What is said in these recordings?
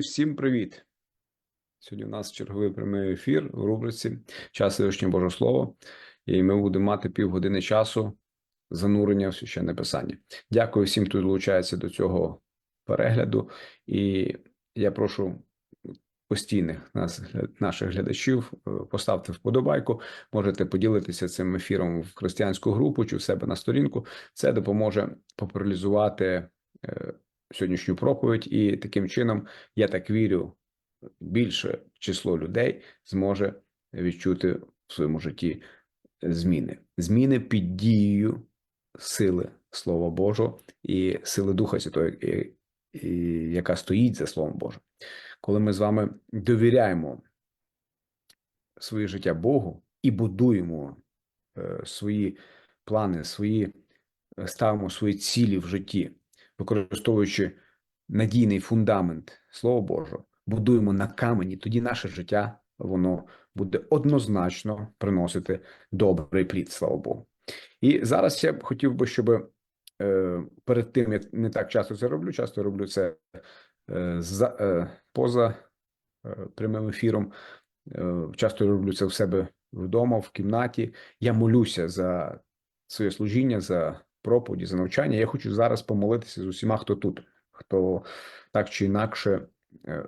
всім привіт! Сьогодні у нас черговий прямий ефір у рубриці Час Всевишнього Божого Слова, і ми будемо мати півгодини часу занурення в священне писання. Дякую всім, хто долучається до цього перегляду, і я прошу постійних нас, наших глядачів е, поставте вподобайку. Можете поділитися цим ефіром в християнську групу чи в себе на сторінку. Це допоможе популяризувати е, сьогоднішню проповідь, і таким чином я так вірю, більше число людей зможе відчути в своєму житті зміни, зміни під дією сили Слова Божого і сили Духа Святого, яка стоїть за Словом Божим. Коли ми з вами довіряємо своє життя Богу і будуємо е, свої плани, свої е, ставимо свої цілі в житті, використовуючи надійний фундамент Слова Божого, будуємо на камені, тоді наше життя воно буде однозначно приносити добрий плід, слава Богу. І зараз я б хотів би, щоб е, перед тим як не так часто це роблю, часто роблю це е, за, е, поза е, прямим ефіром. Е, часто роблю це в себе вдома, в кімнаті. Я молюся за своє служіння, за проповіді, за навчання. Я хочу зараз помолитися з усіма, хто тут, хто так чи інакше е,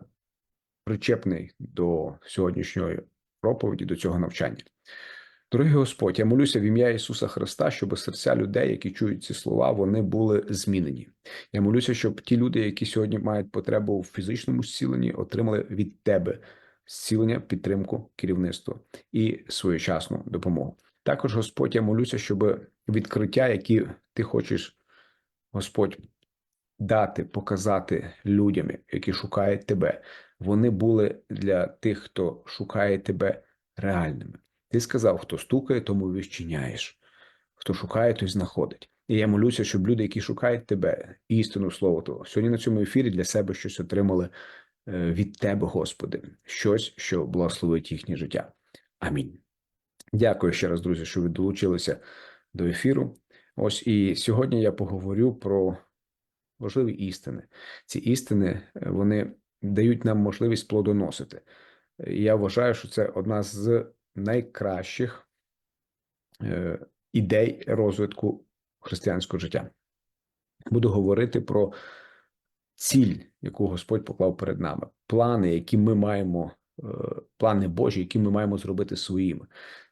причепний до сьогоднішньої проповіді, до цього навчання. Дорогий Господь, я молюся в ім'я Ісуса Христа, щоб серця людей, які чують ці слова, вони були змінені. Я молюся, щоб ті люди, які сьогодні мають потребу в фізичному зціленні, отримали від Тебе зцілення, підтримку, керівництво і своєчасну допомогу. Також, Господь, я молюся, щоб відкриття, які ти хочеш, Господь, дати, показати людям, які шукають тебе, вони були для тих, хто шукає тебе реальними. Ти сказав, хто стукає, тому відчиняєш, хто шукає, той знаходить. І я молюся, щоб люди, які шукають тебе, істину слово Твого, сьогодні на цьому ефірі для себе щось отримали е, від Тебе, Господи, щось, що благословить їхнє життя. Амінь. Дякую ще раз, друзі, що ви долучилися до ефіру. Ось і сьогодні я поговорю про важливі істини. Ці істини е, вони дають нам можливість плодоносити. Я вважаю, що це одна з найкращих е, ідей розвитку християнського життя. Буду говорити про ціль, яку Господь поклав перед нами, плани, які ми маємо, е, плани Божі, які ми маємо зробити своїми.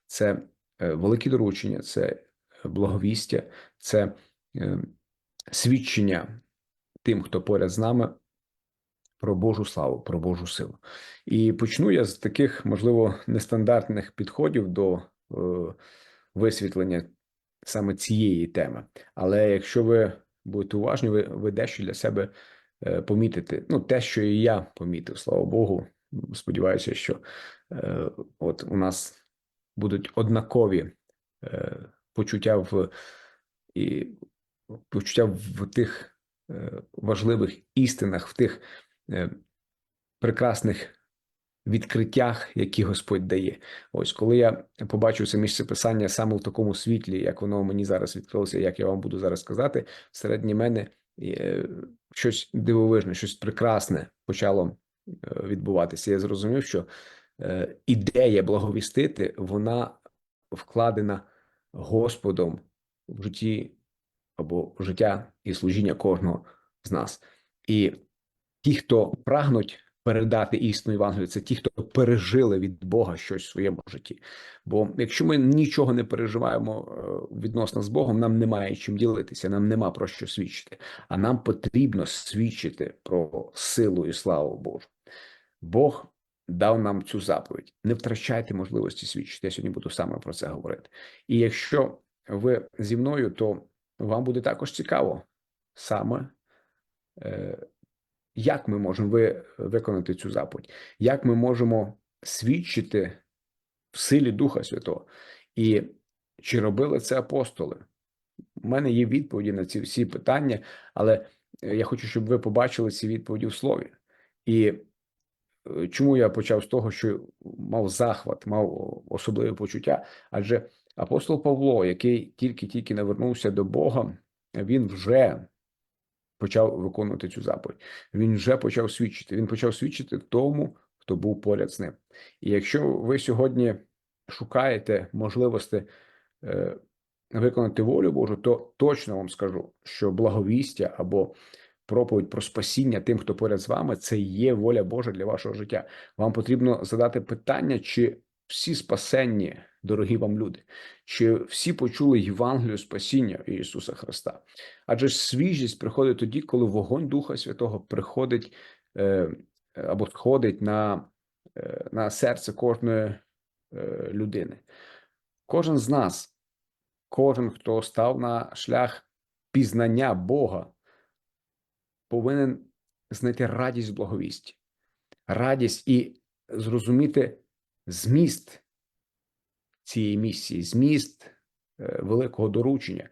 Це великі доручення, це благовістя, це е, свідчення тим, хто поряд з нами, про Божу славу, про Божу силу. І почну я з таких, можливо, нестандартних підходів до е, висвітлення саме цієї теми. Але якщо ви будете уважні, ви, ви дещо для себе е, помітите. Ну, те, що і я помітив, слава Богу. Сподіваюся, що е, от у нас будуть однакові е, почуття в і почуття в тих е, важливих істинах, в тих е, прекрасних відкриттях, які Господь дає. Ось коли я побачив це місце писання саме в такому світлі, як воно мені зараз відкрилося, як я вам буду зараз сказати, всередині мене е, щось дивовижне, щось прекрасне почало відбуватися. Я зрозумів, що ідея благовістити, вона вкладена Господом в житті або життя і служіння кожного з нас. І ті, хто прагнуть передати істину Євангелію, це ті, хто пережили від Бога щось в своєму житті. Бо якщо ми нічого не переживаємо е, відносно з Богом, нам немає чим ділитися, нам нема про що свідчити. А нам потрібно свідчити про силу і славу Божу. Бог дав нам цю заповідь. Не втрачайте можливості свідчити. Я сьогодні буду саме про це говорити. І якщо ви зі мною, то вам буде також цікаво саме. е, як ми можемо ви, виконати цю заповідь? Як ми можемо свідчити в силі Духа Святого? І чи робили це апостоли? У мене є відповіді на ці всі питання, але е, я хочу, щоб ви побачили ці відповіді в слові. І чому я почав з того, що мав захват, мав особливе почуття? Адже апостол Павло, який тільки-тільки навернувся до Бога, він вже почав виконувати цю заповідь. Він вже почав свідчити. Він почав свідчити тому, хто був поряд з ним. І якщо ви сьогодні шукаєте можливості е, виконати волю Божу, то точно вам скажу, що благовістя або проповідь про спасіння тим, хто поряд з вами, це є воля Божа для вашого життя. Вам потрібно задати питання, чи всі спасенні, дорогі вам люди, чи всі почули Євангелію спасіння Ісуса Христа? Адже свіжість приходить тоді, коли вогонь Духа Святого приходить е, або сходить на, е, на серце кожної е, людини. Кожен з нас, кожен, хто став на шлях пізнання Бога, повинен знайти радість в благовісті, радість і зрозуміти зміст цієї місії, зміст е, великого доручення.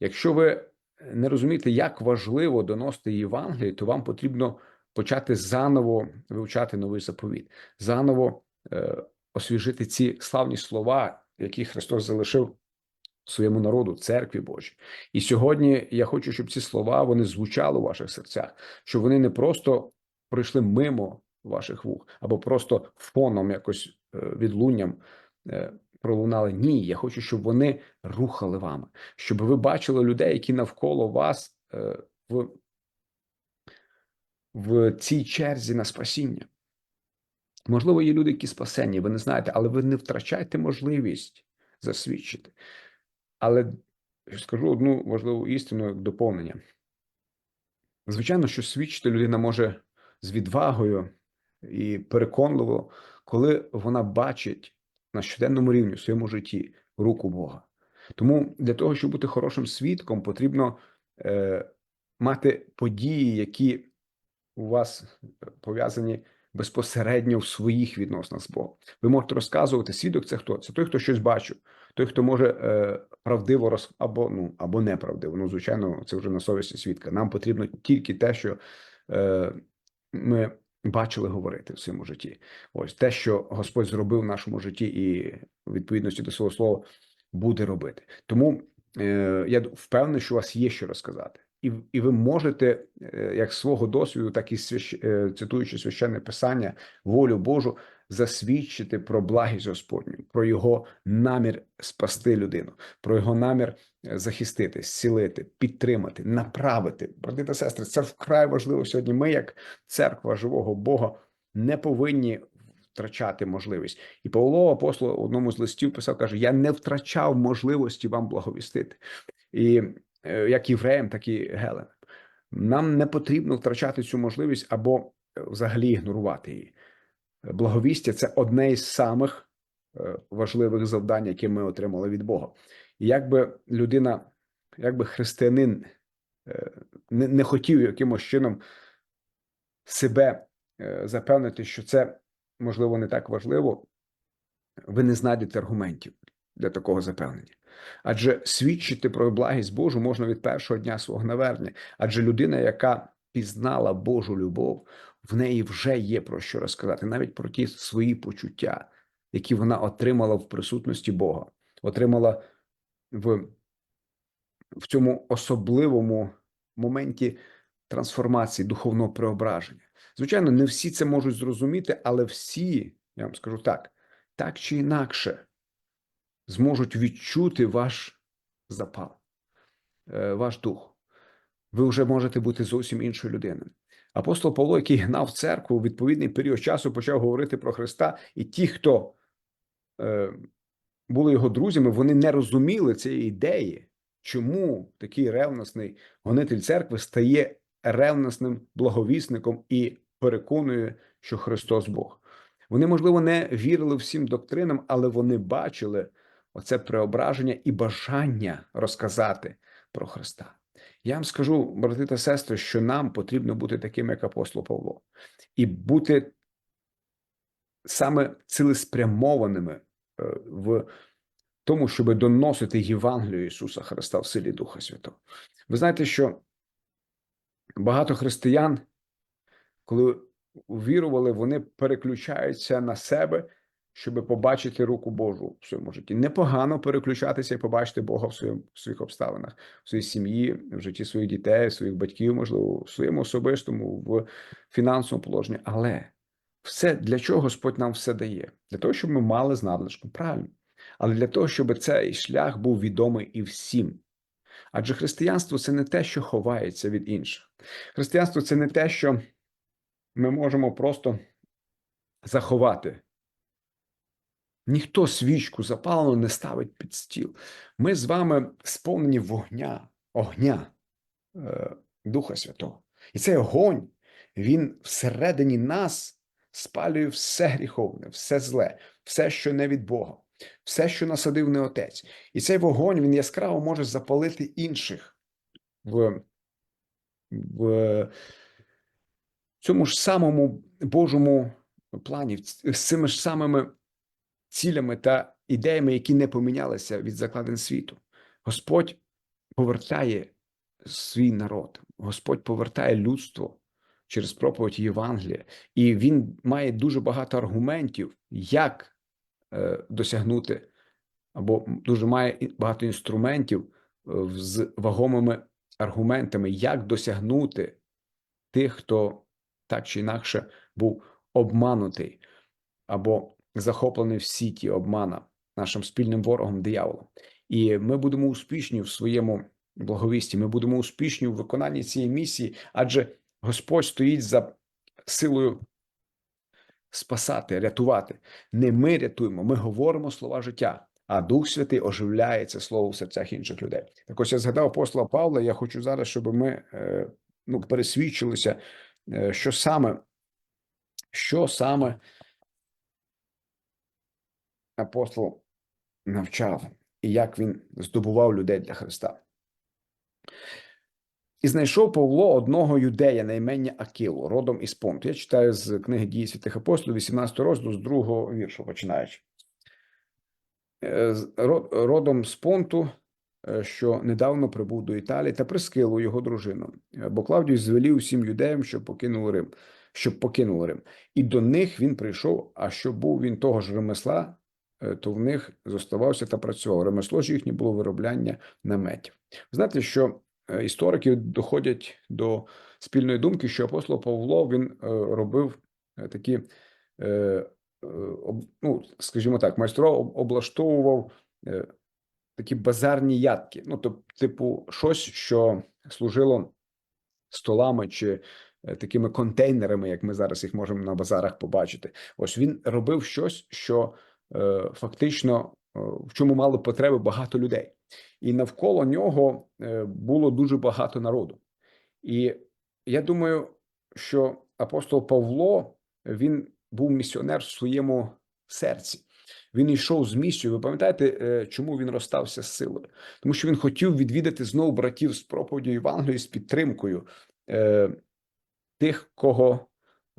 Якщо ви не розумієте, як важливо доносити Євангеліє, то вам потрібно почати заново вивчати новий заповіт, заново е, освіжити ці славні слова, які Христос залишив своєму народу, церкві Божій. І сьогодні я хочу, щоб ці слова вони звучали у ваших серцях, щоб вони не просто пройшли мимо ваших вух, або просто фоном якось е, відлунням е, пролунали. Ні, я хочу, щоб вони рухали вами, щоб ви бачили людей, які навколо вас е, в, в цій черзі на спасіння. Можливо, є люди, які спасені, ви не знаєте, але ви не втрачайте можливість засвідчити. Але скажу одну важливу істину як доповнення. Звичайно, що свідчити людина може з відвагою і переконливо, коли вона бачить на щоденному рівні в своєму житті руку Бога. Тому для того, щоб бути хорошим свідком, потрібно е, мати події, які у вас пов'язані безпосередньо в своїх відносинах з Богом. Ви можете розказувати свідок, це хто? Це той, хто щось бачив, той, хто може е, правдиво роз або ну або неправдиво. Ну, звичайно, це вже на совісті свідка. Нам потрібно тільки те, що е, ми бачили говорити в своєму житті. Ось те, що Господь зробив в нашому житті, і в відповідності до свого слова буде робити. Тому е, я впевнений, що у вас є що розказати і і ви можете, е, як свого досвіду, так і свящ... Е, цитуючи священне писання, волю Божу, засвідчити про благість Господню, про його намір спасти людину, про його намір е, захистити, зцілити, підтримати, направити. Брати та сестри, це вкрай важливо сьогодні. Ми, як церква живого Бога, не повинні. Втрачати можливість, і Павло апостол в одному з листів писав, каже: Я не втрачав можливості вам благовістити. І Е, як євреям, так і геленам. Нам не потрібно втрачати цю можливість або е, взагалі ігнорувати її. Благовістя це одне із самих е, важливих завдань, які ми отримали від Бога. І якби людина, якби християнин не, не хотів якимось чином себе запевнити, що це можливо не так важливо, ви не знайдете аргументів для такого запевнення. Адже свідчити про благість Божу можна від першого дня свого навернення. Адже людина, яка пізнала Божу любов, в неї вже є про що розказати, навіть про ті свої почуття, які вона отримала в присутності Бога, отримала в, в цьому особливому моменті трансформації, духовного преображення. Звичайно, не всі це можуть зрозуміти, але всі, я вам скажу так, так чи інакше зможуть відчути ваш запал, е, ваш дух. Ви вже можете бути зовсім іншою людиною. Апостол Павло, який гнав церкву у відповідний період часу, почав говорити про Христа, і ті, хто е, були його друзями, вони не розуміли цієї ідеї, чому такий ревностний гонитель церкви стає ревносним благовісником і переконує, що Христос Бог. Вони, можливо, не вірили всім доктринам, але вони бачили оце преображення і бажання розказати про Христа. Я вам скажу, брати та сестри, що нам потрібно бути таким, як апостол Павло, і бути саме цілеспрямованими е, в тому, щоб доносити Євангелію Ісуса Христа в силі Духа Святого. Ви знаєте, що багато християн, коли увірували, вони переключаються на себе щоб побачити руку Божу в своєму житті. Непогано переключатися і побачити Бога в своєму в своїх обставинах, в своїй сім'ї, в житті своїх дітей, своїх батьків, можливо, в своєму особистому, в фінансовому положенні. Але все для чого Господь нам все дає? Для того, щоб ми мали з надлишком. Правильно. Але для того, щоб цей шлях був відомий і всім. Адже християнство це не те, що ховається від інших. Християнство це не те, що ми можемо просто заховати. Ніхто свічку запалену не ставить під стіл. Ми з вами сповнені вогня, огня е, Духа Святого. І цей огонь, він всередині нас спалює все гріховне, все зле, все, що не від Бога, все, що насадив не отець. І цей вогонь він яскраво може запалити інших в, в цьому ж самому Божому плані, з цими ж самими цілями та ідеями, які не помінялися від закладин світу. Господь повертає свій народ, Господь повертає людство через проповідь Євангелія, і він має дуже багато аргументів, як е, досягнути, або дуже має багато інструментів е, з вагомими аргументами, як досягнути тих, хто так чи інакше був обманутий або захоплений в сіті обмана нашим спільним ворогом дияволом. І ми будемо успішні в своєму благовісті. Ми будемо успішні в виконанні цієї місії, адже Господь стоїть за силою спасати, рятувати. Не ми рятуємо, ми говоримо слова життя. А Дух Святий оживляє це слово в серцях інших людей. Так ось я згадав апостола Павла. Я хочу зараз, щоб ми е, ну, пересвідчилися, е, що саме, що саме апостол навчав і як він здобував людей для Христа. І знайшов Павло одного юдея на імення Акилу, родом із Понту. Я читаю з книги дії святих апостолів, 18 розділу, з другого віршу, починаючи. Е, родом з Понту, е, що недавно прибув до Італії, та прискилу його дружину. Бо Клавдій звелів усім юдеям, щоб покинули Рим, щоб покинули Рим. І до них він прийшов, а що був він того ж ремесла, то в них зоставався та працював. Ремесло ж їхнє було виробляння наметів. Знаєте, що історики доходять до спільної думки, що апостол Павло він робив такі ну, скажімо так, майстро облаштовував е, такі базарні ядки. Ну, тобто, типу, щось, що служило столами чи е, такими контейнерами, як ми зараз їх можемо на базарах побачити. Ось він робив щось, що е, фактично в чому мало потреби багато людей, і навколо нього було дуже багато народу. І я думаю, що апостол Павло він був місіонер в своєму серці. Він йшов з місією. Ви пам'ятаєте, е, чому він розстався з силою? Тому що він хотів відвідати знову братів з проповіддю Євангелії з підтримкою е, тих, кого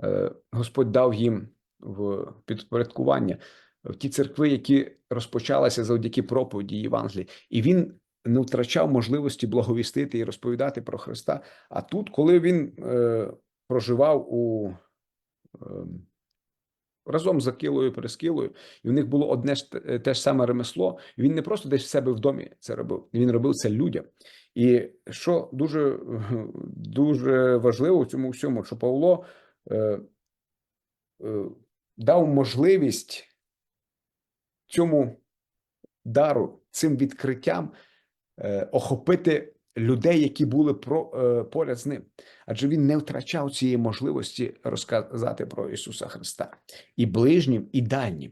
е, Господь дав їм в підпорядкування, в ті церкви, які розпочалися завдяки проповіді Євангелії. І він не втрачав можливості благовістити і розповідати про Христа. А тут, коли він е, проживав у е, разом з Акилою Перескилою, і в них було одне ж те ж саме ремесло. Він не просто десь в себе в домі це робив, він робив це людям. І що дуже дуже важливо в цьому всьому, що Павло е, е, дав можливість цьому дару, цим відкриттям е, охопити людей, які були про е, поряд з ним, адже він не втрачав цієї можливості розказати про Ісуса Христа і ближнім, і дальнім,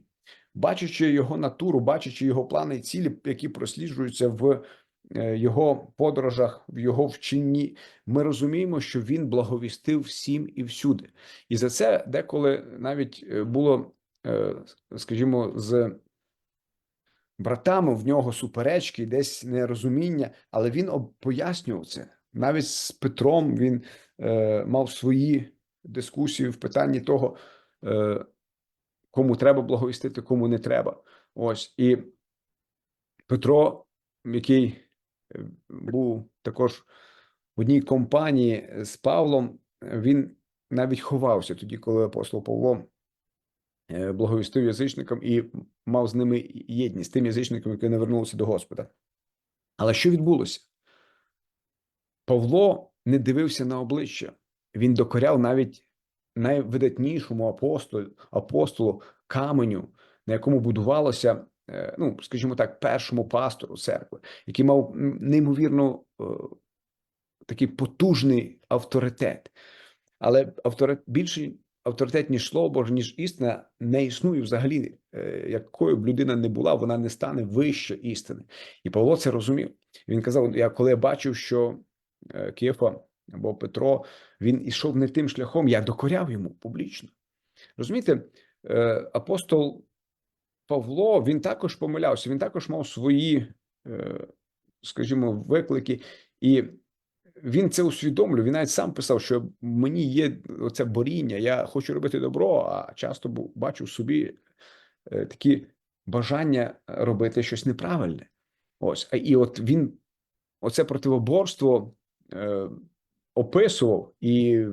бачачи його натуру, бачачи його плани і цілі, які просліджуються в е, його подорожах, в його вчинні, ми розуміємо, що він благовістив всім і всюди, і за це деколи навіть було, скажімо, з братами в нього суперечки, десь нерозуміння, але він пояснював це. Навіть з Петром він е, мав свої дискусії в питанні того, е, кому треба благовістити, кому не треба. Ось і Петро, який е, був також в одній компанії з Павлом, він навіть ховався тоді, коли апостол Павло благовістив язичникам і мав з ними єдність тим язичникам, які не вернулися до Господа. Але що відбулося? Павло не дивився на обличчя, він докоряв навіть найвидатнішому апостолу, апостолу каменю, на якому будувалося, е, ну скажімо так, першому пастору церкви, який мав неймовірно е, такий потужний авторитет. Але авторит більший авторитет, ніж слово Боже, ніж істина, не існує взагалі. Е, Якою б людина не була, вона не стане вище істини. І Павло це розумів. Він казав: я коли я бачив, що е, Кефа або Петро він ішов не тим шляхом, я докоряв йому публічно. Розумієте, е, апостол Павло він також помилявся, він також мав свої, скажімо, виклики, і він це усвідомлює. Він навіть сам писав, що мені є оце боріння, я хочу робити добро, а часто бачу в собі е, такі бажання робити щось неправильне. Ось, і от він оце противоборство е, описував, і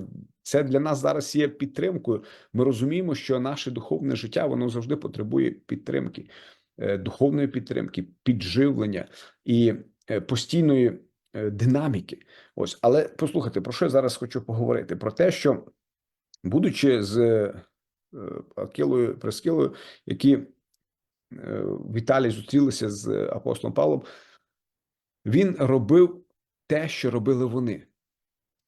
це для нас зараз є підтримкою. Ми розуміємо, що наше духовне життя воно завжди потребує підтримки, е, духовної підтримки, підживлення і е, постійної динаміки. Ось, але послухайте, про що я зараз хочу поговорити? Про те, що будучи з е, Акилою Прескилою, які е, в Італії зустрілися з апостолом Павлом, він робив те, що робили вони.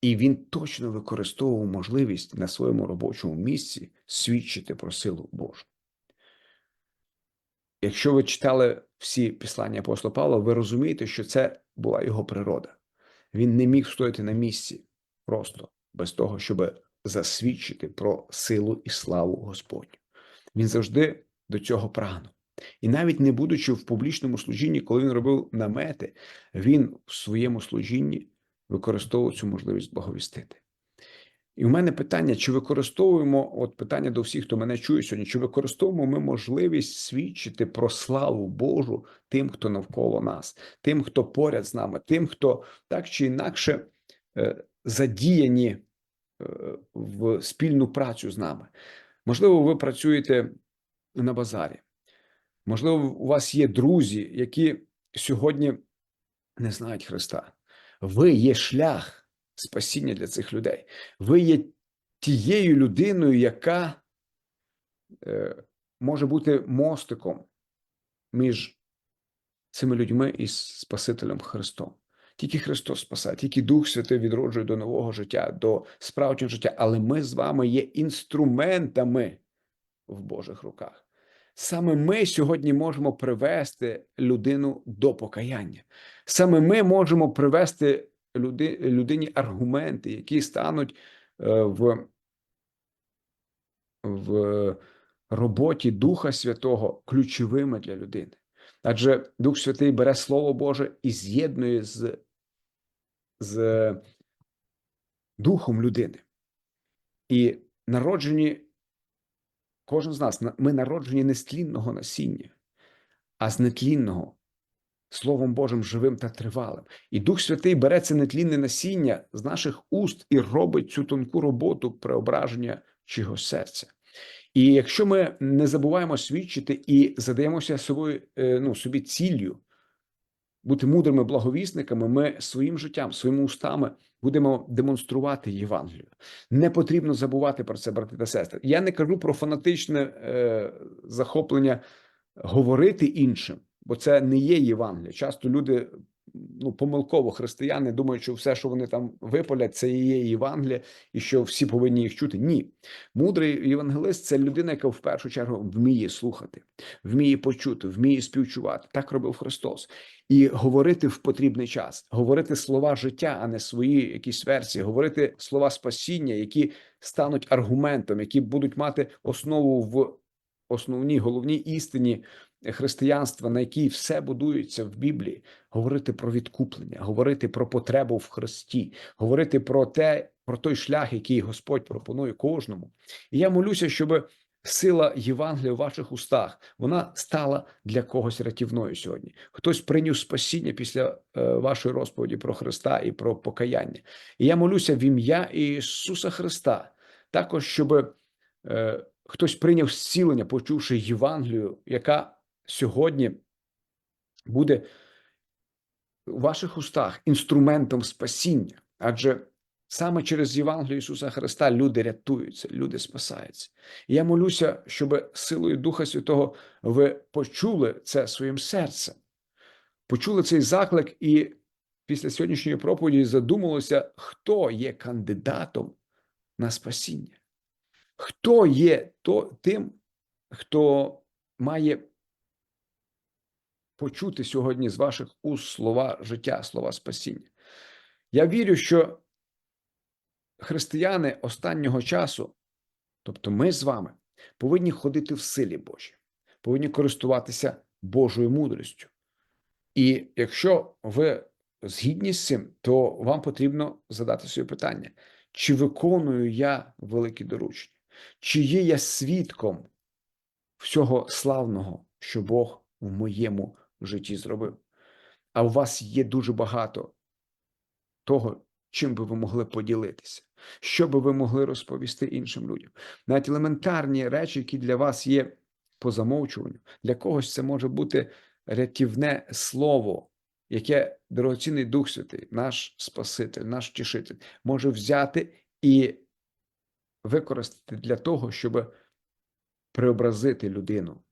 І він точно використовував можливість на своєму робочому місці свідчити про силу Божу. Якщо ви читали всі післання апостола Павла, ви розумієте, що це була його природа. Він не міг стояти на місці просто без того, щоб засвідчити про силу і славу Господню. Він завжди до цього прагнув. І навіть не будучи в публічному служінні, коли він робив намети, він в своєму служінні використовував цю можливість благовістити. І в мене питання: чи використовуємо, от питання до всіх, хто мене чує сьогодні, чи використовуємо ми можливість свідчити про славу Божу тим, хто навколо нас, тим, хто поряд з нами, тим, хто так чи інакше е, задіяні е, в спільну працю з нами. Можливо, ви працюєте на базарі. Можливо, у вас є друзі, які сьогодні не знають Христа. Ви є шлях спасіння для цих людей. Ви є тією людиною, яка е, може бути мостиком між цими людьми і Спасителем Христом. Тільки Христос спасає, тільки Дух Святий відроджує до нового життя, до справжнього життя. Але ми з вами є інструментами в Божих руках. Саме ми сьогодні можемо привести людину до покаяння. Саме ми можемо привести люди, людині аргументи, які стануть е, в, в роботі Духа Святого ключовими для людини. Адже Дух Святий бере Слово Боже і з'єднує з, з Духом людини. І народжені Кожен з нас ми народжені не з тлінного насіння, а з нетлінного, Словом Божим живим та тривалим. І Дух Святий бере це нетлінне насіння з наших уст і робить цю тонку роботу преображення чогось серця. І якщо ми не забуваємо свідчити і задаємося собою, е, ну, собі ціллю бути мудрими благовісниками, ми своїм життям, своїми устами будемо демонструвати Євангелію. Не потрібно забувати про це, брати та сестри. Я не кажу про фанатичне е, захоплення говорити іншим, бо це не є Євангелія. Часто люди. Ну, помилково християни думають, що все, що вони там випалять, це і є Євангелія, і що всі повинні їх чути. Ні, мудрий євангелист це людина, яка в першу чергу вміє слухати, вміє почути, вміє співчувати. Так робив Христос і говорити в потрібний час, говорити слова життя, а не свої якісь версії, говорити слова спасіння, які стануть аргументом, які будуть мати основу в основній головній істині християнства, на якій все будується в Біблії, говорити про відкуплення, говорити про потребу в Христі, говорити про те, про той шлях, який Господь пропонує кожному. І я молюся, щоб сила Євангелія в ваших устах вона стала для когось рятівною сьогодні. Хтось прийняв спасіння після е, вашої розповіді про Христа і про покаяння. І я молюся в ім'я Ісуса Христа, також щоб е, хтось прийняв зцілення, почувши Євангелію, яка сьогодні буде у ваших устах інструментом спасіння. Адже саме через Євангелію Ісуса Христа люди рятуються, люди спасаються. І я молюся, щоб силою Духа Святого ви почули це своїм серцем, почули цей заклик і після сьогоднішньої проповіді задумалося, хто є кандидатом на спасіння, хто є то, тим, хто має почути сьогодні з ваших уст слова життя, слова спасіння. Я вірю, що християни останнього часу, тобто ми з вами, повинні ходити в силі Божій, повинні користуватися Божою мудрістю. І якщо ви згідні з цим, то вам потрібно задати собі питання: чи виконую я великі доручення, чи є я свідком всього славного, що Бог в моєму житті зробив? А у вас є дуже багато того, чим би ви могли поділитися, що би ви могли розповісти іншим людям. Навіть елементарні речі, які для вас є по замовчуванню, для когось це може бути рятівне слово, яке дорогоцінний Дух Святий, наш Спаситель, наш Тішитель, може взяти і використати для того, щоб преобразити людину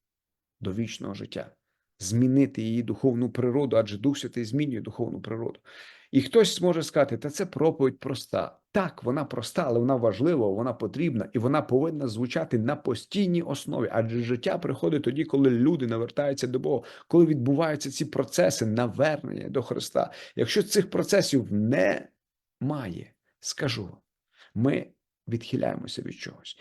до вічного життя, змінити її духовну природу, адже Дух Святий змінює духовну природу. І хтось може сказати, та це проповідь проста. Так, вона проста, але вона важлива, вона потрібна і вона повинна звучати на постійній основі. Адже життя приходить тоді, коли люди навертаються до Бога, коли відбуваються ці процеси навернення до Христа. Якщо цих процесів немає, скажу вам, ми відхиляємося від чогось,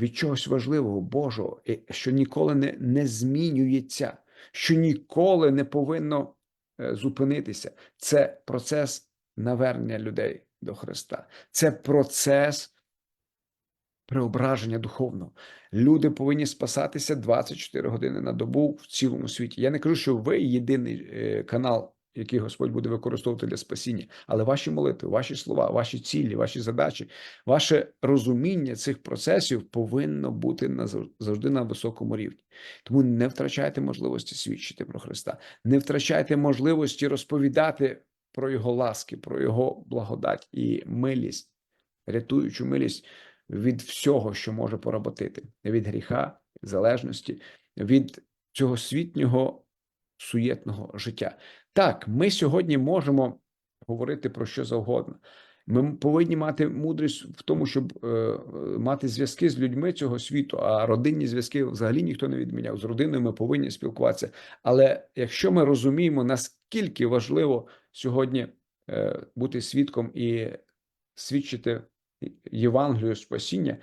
від чогось важливого, Божого, що ніколи не, не змінюється, що ніколи не повинно е, зупинитися. Це процес навернення людей до Христа. Це процес преображення духовного. Люди повинні спасатися 24 години на добу в цілому світі. Я не кажу, що ви єдиний е, канал, який Господь буде використовувати для спасіння, але ваші молитви, ваші слова, ваші цілі, ваші задачі, ваше розуміння цих процесів повинно бути на завжди на високому рівні. Тому не втрачайте можливості свідчити про Христа, не втрачайте можливості розповідати про його ласки, про його благодать і милість, рятуючу милість від всього, що може поработити, від гріха, залежності, від цього світнього суєтного життя. Так, ми сьогодні можемо говорити про що завгодно. Ми повинні мати мудрість в тому, щоб е, мати зв'язки з людьми цього світу. А родинні зв'язки взагалі ніхто не відміняв. З родиною ми повинні спілкуватися. Але якщо ми розуміємо, наскільки важливо сьогодні е, бути свідком і свідчити Євангелію спасіння,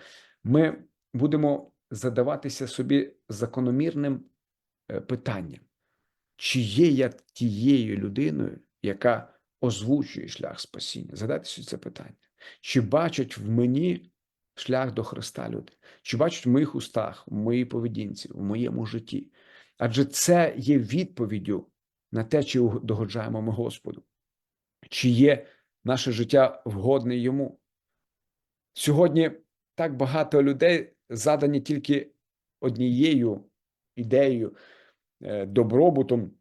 ми будемо задаватися собі закономірним е, питанням, чи є я тією людиною, яка озвучує шлях спасіння? Задайте собі це питання. Чи бачать в мені шлях до Христа люди? Чи бачать в моїх устах, в моїй поведінці, в моєму житті? Адже це є відповіддю на те, чи догоджаємо ми Господу, чи є наше життя вгодне йому. Сьогодні так багато людей задані тільки однією ідеєю, добробутом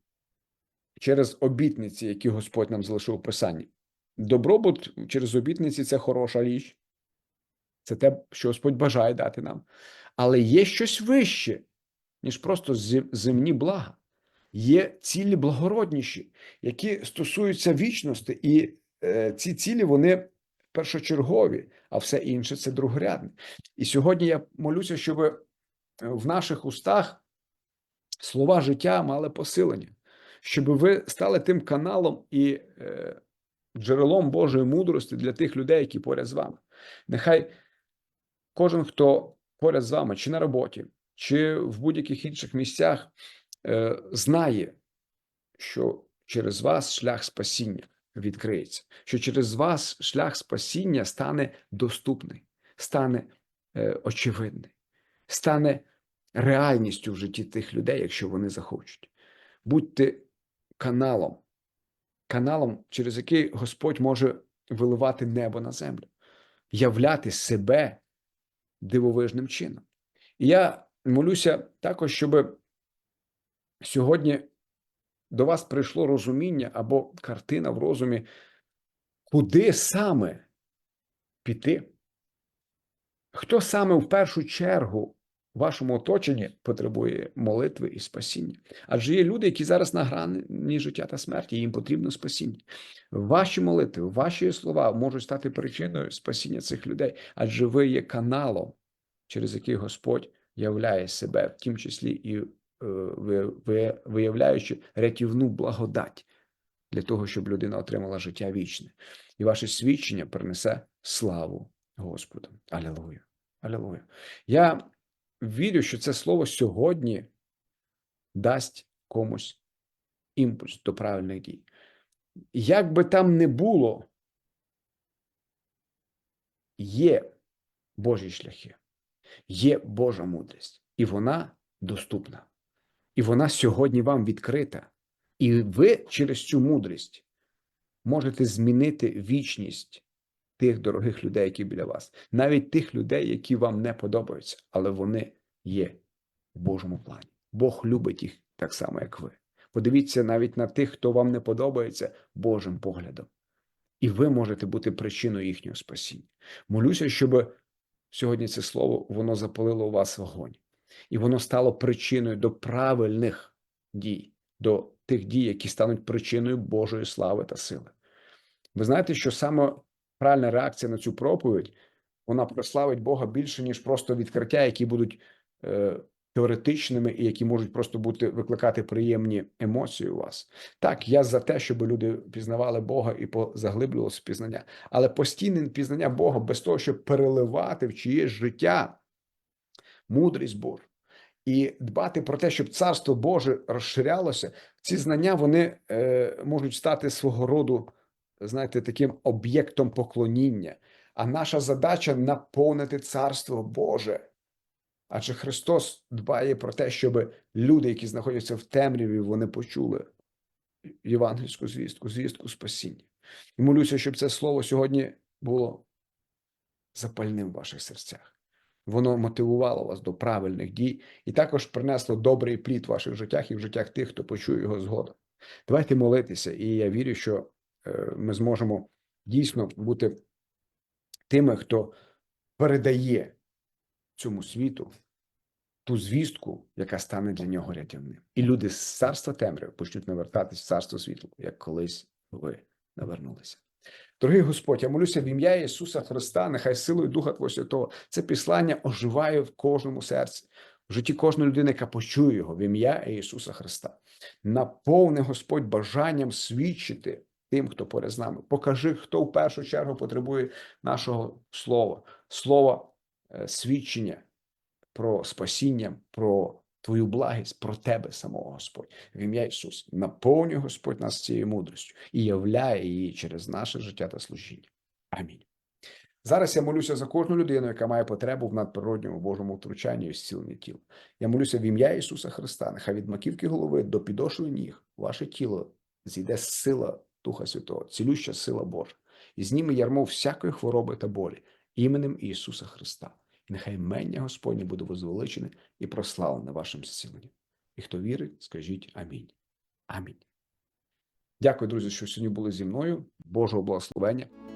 через обітниці, які Господь нам залишив у Писанні. Добробут через обітниці це хороша річ, це те, що Господь бажає дати нам. Але є щось вище, ніж просто земні блага. Є цілі благородніші, які стосуються вічності, і е, ці цілі вони першочергові, а все інше це другорядне. І сьогодні я молюся, щоб в наших устах слова життя мали посилення щоб ви стали тим каналом і е, джерелом Божої мудрості для тих людей, які поряд з вами. Нехай кожен, хто поряд з вами, чи на роботі, чи в будь-яких інших місцях, е, знає, що через вас шлях спасіння відкриється, що через вас шлях спасіння стане доступний, стане е, очевидний, стане реальністю в житті тих людей, якщо вони захочуть. Будьте каналом, каналом, через який Господь може виливати небо на землю, являти себе дивовижним чином. І я молюся також, щоб сьогодні до вас прийшло розуміння або картина в розумі, куди саме піти, хто саме в першу чергу вашому оточенні потребує молитви і спасіння. Адже є люди, які зараз на грані життя та смерті, їм потрібно спасіння. Ваші молитви, ваші слова можуть стати причиною спасіння цих людей, адже ви є каналом, через який Господь являє себе, в тім числі і е, ви- ви- виявляючи рятівну благодать для того, щоб людина отримала життя вічне. І ваше свідчення принесе славу Господу. Алілуя. Алілуя. Я вірю, що це слово сьогодні дасть комусь імпульс до правильних дій. Як би там не було, є Божі шляхи, є Божа мудрість, і вона доступна. І вона сьогодні вам відкрита. І ви через цю мудрість можете змінити вічність тих дорогих людей, які біля вас, навіть тих людей, які вам не подобаються, але вони є в Божому плані. Бог любить їх так само, як ви. Подивіться навіть на тих, хто вам не подобається Божим поглядом. І ви можете бути причиною їхнього спасіння. Молюся, щоб сьогодні це слово воно запалило у вас вогонь, і воно стало причиною до правильних дій, до тих дій, які стануть причиною Божої слави та сили. Ви знаєте, що саме правильна реакція на цю проповідь вона прославить Бога більше, ніж просто відкриття, які будуть е, теоретичними і які можуть просто бути викликати приємні емоції у вас. Так, я за те, щоб люди пізнавали Бога і заглиблювалося пізнання, але постійне пізнання Бога без того, щоб переливати в чиєсь життя мудрість Божу. І дбати про те, щоб царство Боже розширялося, ці знання вони е, можуть стати свого роду, знаєте, таким об'єктом поклоніння. А наша задача наповнити царство Боже. Адже Христос дбає про те, щоб люди, які знаходяться в темряві, вони почули євангельську звістку, звістку спасіння. І молюся, щоб це слово сьогодні було запальним в ваших серцях. Воно мотивувало вас до правильних дій і також принесло добрий плід в ваших життях і в життях тих, хто почує його згодом. Давайте молитися, і я вірю, що ми зможемо дійсно бути тими, хто передає цьому світу ту звістку, яка стане для нього рятівним. І люди з царства темряви почнуть навертатись в царство світло, як колись ви навернулися. Дорогий Господь, я молюся в ім'я Ісуса Христа, нехай силою Духа Твого Святого це післання оживає в кожному серці, в житті кожної людини, яка почує його в ім'я Ісуса Христа. Наповни Господь бажанням свідчити тим, хто поряд з нами. Покажи, хто в першу чергу потребує нашого слова, слова е, свідчення про спасіння, про Твою благість, про Тебе, самого Господь, в ім'я Ісуса. Наповнюй Господь нас цією мудрістю і являє її через наше життя та служіння. Амінь. Зараз я молюся за кожну людину, яка має потребу в надприродньому Божому втручанні і зціленні тіла. Я молюся в ім'я Ісуса Христа. Нехай від маківки голови до підошви ніг ваше тіло зійде сила Духа Святого, цілюща сила Божа, і зніме ярмо всякої хвороби та болі іменем Ісуса Христа. І нехай мення Господнє буде возвеличене і прославлене вашим зціленням. І хто вірить, скажіть амінь. Амінь. Дякую, друзі, що сьогодні були зі мною. Божого благословення.